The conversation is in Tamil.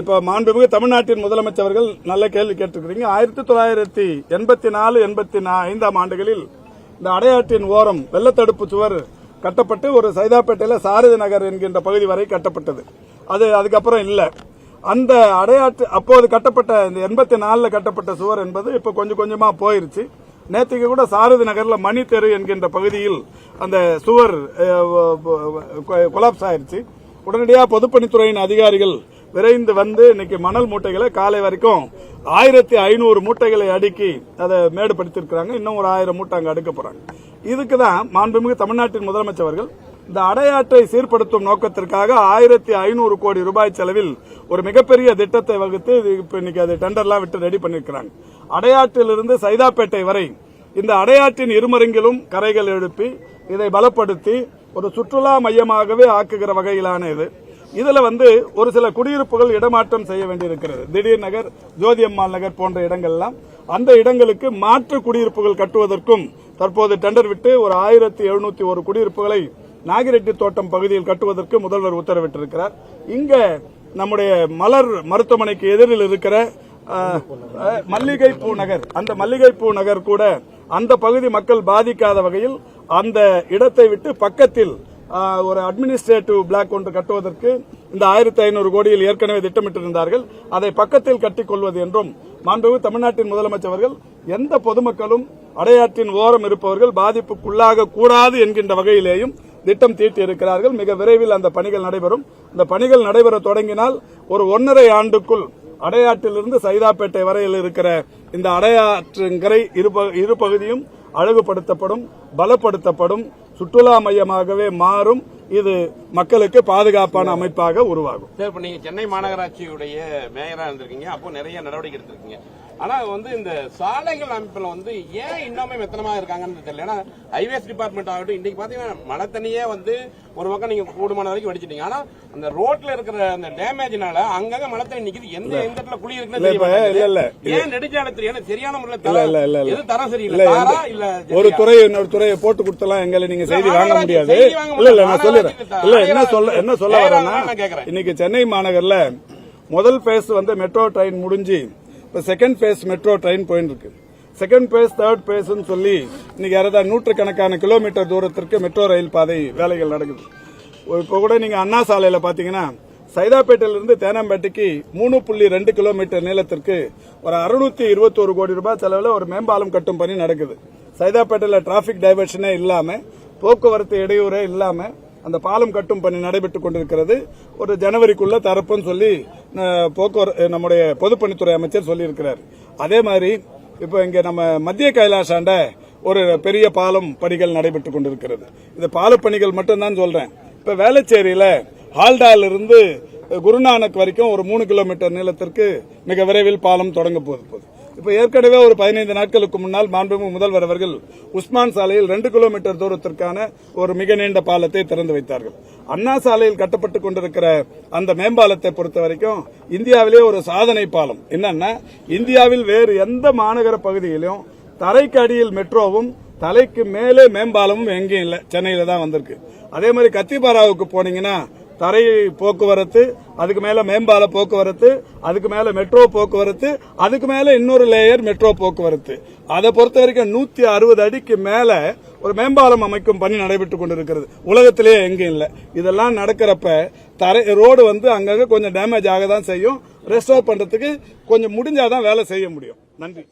இப்ப மாண்புமிகு தமிழ்நாட்டின் முதலமைச்சர்கள் நல்ல கேள்வி கேட்டிருக்கிறீங்க. ஆயிரத்தி தொள்ளாயிரத்தி எண்பத்தி நாலு எண்பத்தி ஐந்தாம் ஆண்டுகளில் இந்த அடையாற்றின் ஓரம் வெள்ளத்தடுப்பு சுவர் கட்டப்பட்டு ஒரு சைதாப்பேட்டையில சாரதி நகர் என்கின்ற பகுதி வரை கட்டப்பட்டது. அது அதுக்கப்புறம் இல்ல. அந்த அடையாற்று அப்போது கட்டப்பட்ட இந்த எண்பத்தி நாலுல கட்டப்பட்ட சுவர் என்பது இப்ப கொஞ்சம் கொஞ்சமா போயிருச்சு. நேற்றுக்கு கூட சாரதி நகர்ல மணி தெரு என்கின்ற பகுதியில் அந்த சுவர் கொலாப்ஸ் ஆயிருச்சு. உடனடியாக பொதுப்பணித்துறையின் அதிகாரிகள் விரைந்து வந்து இன்னைக்கு மணல் மூட்டைகளை காலை வரைக்கும் ஆயிரத்தி ஐநூறு மூட்டைகளை அடுக்கி அதை மேடுபடுத்திருக்கிறாங்க இன்னும் ஒரு ஆயிரம் மூட்டை அங்கே அடுக்க போறாங்க. இதுக்கு தான் மாண்புமிகு தமிழ்நாட்டின் முதலமைச்சர் அவர்கள் இந்த அடையாற்றை சீர்படுத்தும் நோக்கத்திற்காக ஆயிரத்தி ஐநூறு கோடி ரூபாய் செலவில் ஒரு மிகப்பெரிய திட்டத்தை வகுத்து இப்போ இன்னைக்கு அது டெண்டர்லாம் விட்டு ரெடி பண்ணிருக்கிறாங்க. அடையாற்றிலிருந்து சைதாப்பேட்டை வரை இந்த அடையாற்றின் இருமருங்கிலும் கரைகள் எழுப்பி இதை பலப்படுத்தி ஒரு சுற்றுலா மையமாகவே ஆக்குகிற வகையிலான இது. இதுல வந்து ஒரு சில குடியிருப்புகள் இடமாற்றம் செய்ய வேண்டியிருக்கிறது. திடீர் நகர் ஜோதியம்மாள் நகர் போன்ற இடங்கள்லாம். அந்த இடங்களுக்கு மாற்று குடியிருப்புகள் கட்டுவதற்கும் தற்போது டெண்டர் விட்டு ஒரு ஆயிரத்தி எழுநூத்தி ஒரு குடியிருப்புகளை நாகிரெட்டி தோட்டம் பகுதியில் கட்டுவதற்கு முதல்வர் உத்தரவிட்டிருக்கிறார். இங்க நம்முடைய மலர் மருத்துவமனைக்கு எதிரில் இருக்கிற மல்லிகைப்பூ நகர். அந்த மல்லிகைப்பூ நகர் கூட அந்த பகுதி மக்கள் பாதிக்காத வகையில் அந்த இடத்தை விட்டு பக்கத்தில் ஒரு அட்மினிஸ்ட்ரேட்டிவ் பிளாக் ஒன்று கட்டுவதற்கு இந்த ஆயிரத்தி ஐநூறு கோடியில் ஏற்கனவே திட்டமிட்டிருந்தார்கள். அதை பக்கத்தில் கட்டிக் கொள்வது என்றும் மாண்புமிகு தமிழ்நாட்டின் முதலமைச்சர் அவர்கள் எந்த பொதுமக்களும் அடையாற்றின் ஓரம் இருப்பவர்கள் பாதிப்புக்குள்ளாக கூடாது என்கின்ற வகையிலேயும் திட்டம் தீட்டி இருக்கிறார்கள் மிக விரைவில் அந்த பணிகள் நடைபெறும். இந்த பணிகள் நடைபெற தொடங்கினால் ஒரு ஒன்றரை ஆண்டுக்குள் அடையாற்றிலிருந்து சைதாப்பேட்டை வரையில் இருக்கிற இந்த அடையாற்றுங்கரை இரு இரு பகுதியும் அழகுபடுத்தப்படும் பலப்படுத்தப்படும் சுற்றுலா மையமாகவே மாறும். இது மக்களுக்கு பாதுகாப்பான அமைப்பாக உருவாகும். சார் இப்ப நீங்க சென்னை மாநகராட்சியுடைய மேயரா இருந்திருக்கீங்க. அப்போ நிறைய நடவடிக்கை எடுத்திருக்கீங்க. ஆனா வந்து இந்த சாலைகள் அமைப்புல வந்து ஏன் இன்னுமே மெத்தனமா இருக்காங்கன்னு தெரியல ஏன்னா ஹைவேஸ் டிபார்ட்மெண்ட் ஆகட்டும் இன்னைக்கு பாத்தீங்கன்னா மழை தண்ணியே வந்து ஒரு பக்கம் நீங்க கூடுமான வரைக்கும் வடிச்சிட்டீங்க ஆனா அந்த ரோட்ல இருக்கிற அந்த டேமேஜ்னால அங்கங்க மழை தண்ணி நிக்குது எந்த எந்த இடத்துல குழி இருக்குன்னு. ஏன் நெடுஞ்சாலை தெரியும் சரியான முறையில். எது தரம் சரியில்லை இல்ல ஒரு? துறை இன்னொரு துறையை போட்டு கொடுத்தலாம் எங்களை நீங்க செய்தி வாங்க முடியாது இல்ல இல்ல நான். சொல்லிடுறேன் இல்ல என்ன சொல்ல என்ன சொல்ல வரேன்னா. இன்னைக்கு சென்னை மாநகர்ல முதல் பேஸ் வந்து மெட்ரோ ட்ரெயின் முடிஞ்சு இப்போ செகண்ட் ஃபேஸ் மெட்ரோ ட்ரெயின் போயின்னு இருக்கு செகண்ட் ஃபேஸ் தேர்ட் ஃபேஸ்ன்னு சொல்லி இன்னைக்கு யாராவது நூற்றுக்கணக்கான கிலோமீட்டர் தூரத்திற்கு மெட்ரோ ரயில் பாதை வேலைகள் நடக்குது. இப்போ கூட நீங்கள் அண்ணா சாலையில் பார்த்தீங்கன்னா சைதாப்பேட்டையிலிருந்து தேனாம்பேட்டைக்கு மூணு புள்ளி ரெண்டு கிலோமீட்டர் நீளத்திற்கு ஒரு அறுநூத்தி இருபத்தோரு கோடி ரூபாய் செலவில் ஒரு மேம்பாலம் கட்டும் பணி நடக்குது. சைதாப்பேட்டையில் டிராபிக் டைவர்ஷனே இல்லாமல் போக்குவரத்து இடையூறே இல்லாமல் அந்த பாலம் கட்டும் பணி நடைபெற்றுக் கொண்டிருக்கிறது. ஒரு ஜனவரிக்குள்ள தரப்புன்னு சொல்லி போக்குவரத்து நம்முடைய பொதுப்பணித்துறை அமைச்சர் சொல்லியிருக்கிறார். அதே மாதிரி இப்போ இங்கே நம்ம மத்திய கைலாசாண்ட ஒரு பெரிய பாலம் பணிகள் நடைபெற்றுக் கொண்டிருக்கிறது. இந்த பாலப் பணிகள் மட்டும்தான் சொல்றேன். இப்போ வேளச்சேரியில் ஹால்டால இருந்து குருநானக் வரைக்கும் ஒரு மூணு கிலோமீட்டர் நீளத்திற்கு மிக விரைவில் பாலம் தொடங்க போகுது. இப்போ ஏற்கனவே ஒரு பதினைந்து நாட்களுக்கு முன்னால் மாண்புமிகு முதல்வர் அவர்கள் உஸ்மான் சாலையில் ரெண்டு கிலோமீட்டர் தூரத்திற்கான ஒரு மிக நீண்ட பாலத்தை திறந்து வைத்தார்கள். அண்ணா சாலையில் கட்டப்பட்டுக் கொண்டிருக்கிற அந்த மேம்பாலத்தை பொறுத்த வரைக்கும் இந்தியாவிலே ஒரு சாதனை பாலம். என்னன்னா இந்தியாவில் வேறு எந்த மாநகர பகுதியிலும் தரைக்கு அடியில் மெட்ரோவும் தலைக்கு மேலே மேம்பாலமும் எங்கேயும் இல்லை. சென்னையில தான் வந்திருக்கு. அதே மாதிரி கத்திபாராவுக்கு போனீங்கன்னா தரை போக்குவரத்து அதுக்கு மேல மேம்பால போக்குவரத்து அதுக்கு மேல மெட்ரோ போக்குவரத்து அதுக்கு மேல இன்னொரு லேயர் மெட்ரோ போக்குவரத்து. அதை பொறுத்த வரைக்கும் நூத்தி அறுபது அடிக்கு மேல ஒரு மேம்பாலம் அமைக்கும் பணி நடைபெற்றுக் கொண்டிருக்கிறது. உலகத்திலேயே எங்கேயும் இல்லை. இதெல்லாம் நடக்கிறப்ப தரை ரோடு வந்து அங்கங்க கொஞ்சம் டேமேஜ் ஆக தான் செய்யும். ரெஸ்டோர் பண்றதுக்கு கொஞ்சம் முடிஞ்சாதான் வேலை செய்ய முடியும். நன்றி.